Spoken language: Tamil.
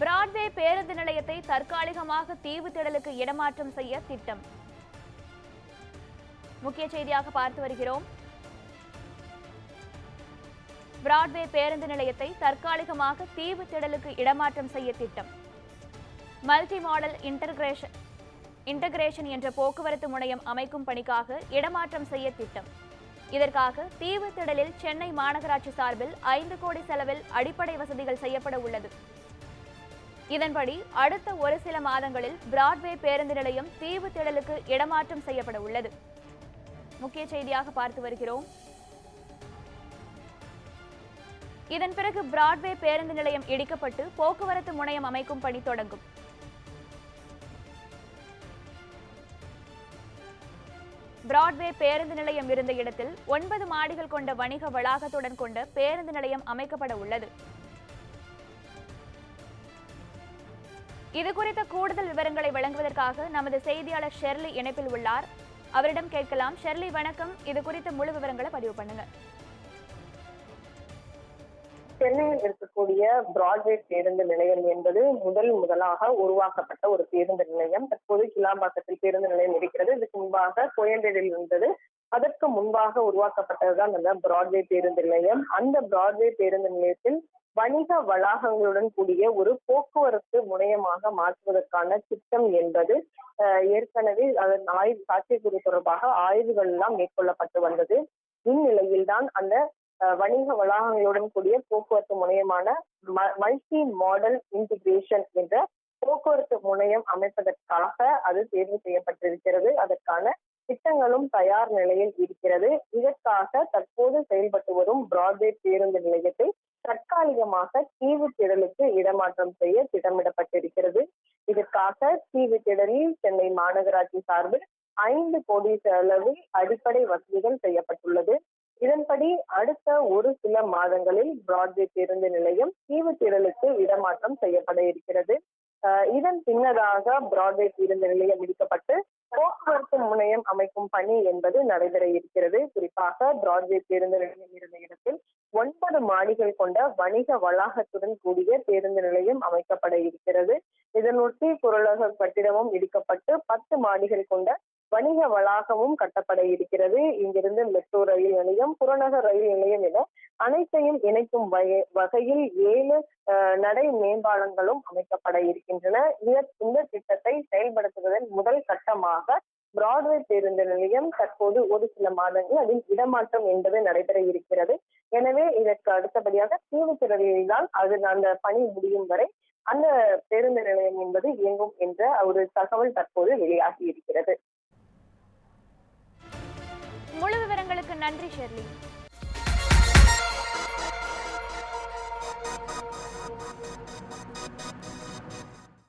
பிராட்வே பேருந்து நிலையத்தை தற்காலிகமாக தீவு திடலுக்கு இடமாற்றம் செய்ய திட்டம். முக்கிய செய்தியாக பார்த்து வருகிறோம். பிராட்வே பேருந்து நிலையத்தை தற்காலிகமாக தீவு திடலுக்கு இடமாற்றம் செய்ய திட்டம். மல்டி மாடல் இன்டர்கிரேஷன் இன்டகிரேஷன் என்ற போக்குவரத்து முனையம் அமைக்கும் பணிக்காக இடமாற்றம் செய்ய திட்டம். இதற்காக தீவு திடலில் சென்னை மாநகராட்சி சார்பில் ஐந்து கோடி செலவில் அடிப்படை வசதிகள் செய்யப்பட உள்ளது. இதன்படி அடுத்த ஒரு சில மாதங்களில் பிராட்வே பேருந்து நிலையம் தீவு திடலுக்கு இடமாற்றம் செய்யப்பட உள்ளது. முக்கிய செய்தியாக பார்த்து வருகிறோம். இதன் பிறகு பிராட்வே பேருந்து நிலையம் இடிக்கப்பட்டு போக்குவரத்து முனையம் அமைக்கும் பணி தொடங்கும். பிராட்வே பேருந்து நிலையம் இருந்த இடத்தில் ஒன்பது மாடிகள் கொண்ட வணிக வளாகத்துடன் கொண்ட பேருந்து நிலையம் அமைக்கப்பட உள்ளது. இது குறித்த கூடுதல் விவரங்களை வழங்குவதற்காக நமது செய்தியாளர் ஷெர்லி இணைப்பில் உள்ளார். அவரிடம் கேட்கலாம். ஷெர்லி வணக்கம். இது குறித்த முழு விவரங்களை பதிவு பண்ணுங்க. சென்னையில் இருக்கக்கூடிய பிராட்வே பேருந்து நிலையம் என்பது முதல் முதலாக உருவாக்கப்பட்ட ஒரு பேருந்து நிலையம். தற்போது கிளாம்பாக்கத்தில் பேருந்து நிலையம் இருக்கிறது. இதுக்கு முன்பாக கோயம்பேடில் இருந்தது அதற்கு முன்பாக உருவாக்கப்பட்டதுதான் அந்த பிராட்வே பேருந்து நிலையம். அந்த பிராட்வே பேருந்து நிலையத்தில் வணிக வளாகங்களுடன் கூடிய ஒரு போக்குவரத்து முனையமாக மாற்றுவதற்கான திட்டம் என்பது ஏற்கனவே அதன் ஆய்வு சாத்தியக்கூறு தொடர்பாக ஆய்வுகள் எல்லாம் மேற்கொள்ளப்பட்டு வந்தது. இந்நிலையில்தான் அந்த வணிக வளாகங்களுடன் கூடிய போக்குவரத்து முனையமான மல்டி மாடல் இன்டிகிரேஷன் என்ற போக்குவரத்து முனையம் அமைப்பதற்காக அது தேர்வு செய்யப்பட்டிருக்கிறது. அதற்கான திட்டங்களும் தயார் நிலையில் இருக்கிறது. இதற்காக தற்போது செயல்பட்டு வரும் பிராட்வே பேருந்து நிலையத்தை தற்காலிகமாக தீவு திடலுக்கு இடமாற்றம் செய்ய திட்டமிடப்பட்டிருக்கிறது. இதற்காக தீவு திடலில் சென்னை மாநகராட்சி சார்பில் ஐந்து கோடி செலவில் அடிப்படை வசதிகள் செய்யப்பட்டுள்ளது. இதன்படி அடுத்த ஒரு சில மாதங்களில் பிராட்வே பேருந்து நிலையம் தீவு திடலுக்கு இடமாற்றம் செய்யப்பட இருக்கிறது. இதன் பின்னதாக பிராட்வே பேருந்து நிலையம் இடிக்கப்பட்டு நிலையம் அமைக்கும் பணி என்பது நடைபெற இருக்கிறது. குறிப்பாக பிராட்வே பேருந்து நிலையம் இருந்த இடத்தில் ஒன்பது மாடிகள் கொண்ட வணிக வளாகத்துடன் கூடிய பேருந்து நிலையம் அமைக்கப்பட இருக்கிறது. இதனொட்டி குரலக கட்டிடமும் இடிக்கப்பட்டு பத்து மாடிகள் கொண்ட வணிக வளாகமும் கட்டப்பட இருக்கிறது. இங்கிருந்து மெட்ரோ ரயில் நிலையம் புறநகர் ரயில் நிலையம் என அனைத்தையும் இணைக்கும் வகையில் ஏழு நடை மேம்பாலங்களும் அமைக்கப்பட இருக்கின்றன. இந்த திட்டத்தை செயல்படுத்துவதன் முதல் கட்டமாக பிராட்வே பேருந்து நிலையம் தற்போது ஒரு சில மாதங்கள் அதில் இடமாற்றம் என்பது நடைபெற இருக்கிறது. எனவே இதற்கு அடுத்தபடியாக தீவு அது அந்த பணி முடியும் வரை அந்த பேருந்து நிலையம் என்பது இயங்கும் என்ற ஒரு தகவல் தற்போது வெளியாகி இருக்கிறது. முழு விவரங்களுக்கு நன்றி ஷெர்லி